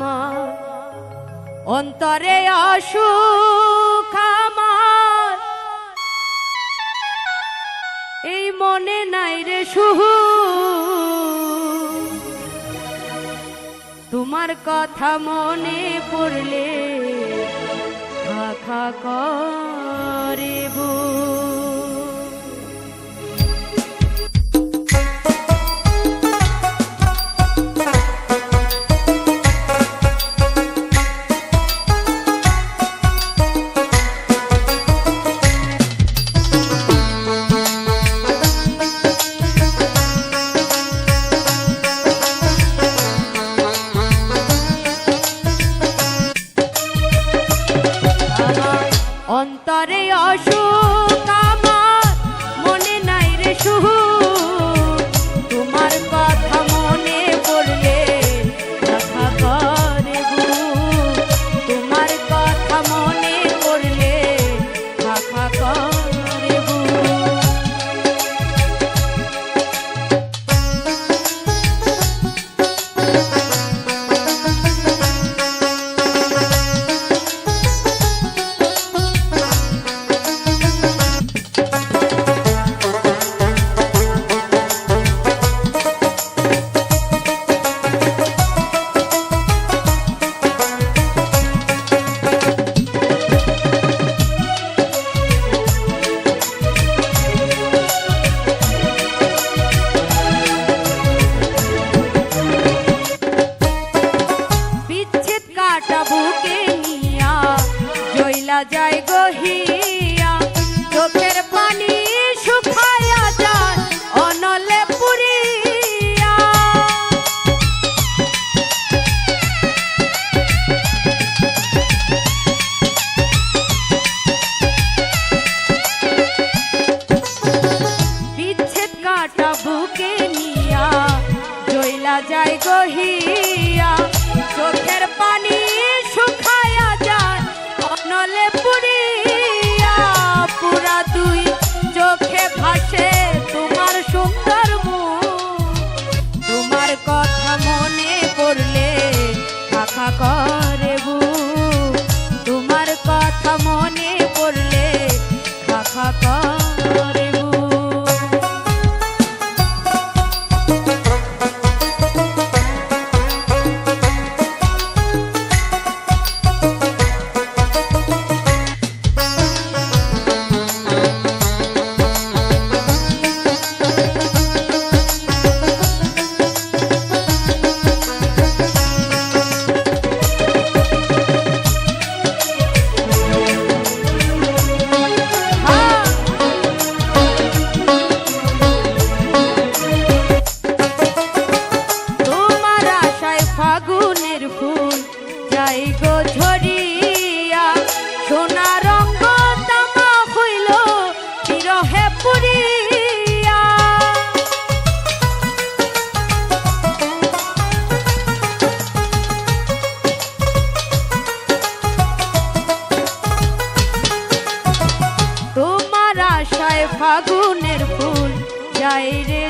আমার অন্তরে অসুখ আমার। এই মনে নাই রে সুহু। তোমার কথা মনে পড়লে খা খা যায় গহী Raka প্রাণের ফুল। যাই গো ঝরিয়া, সোনা রঙ্গ তামা হইল বিরহে পুরিয়া। তোমার আশায় ফাগুনের ফুল, যাই রে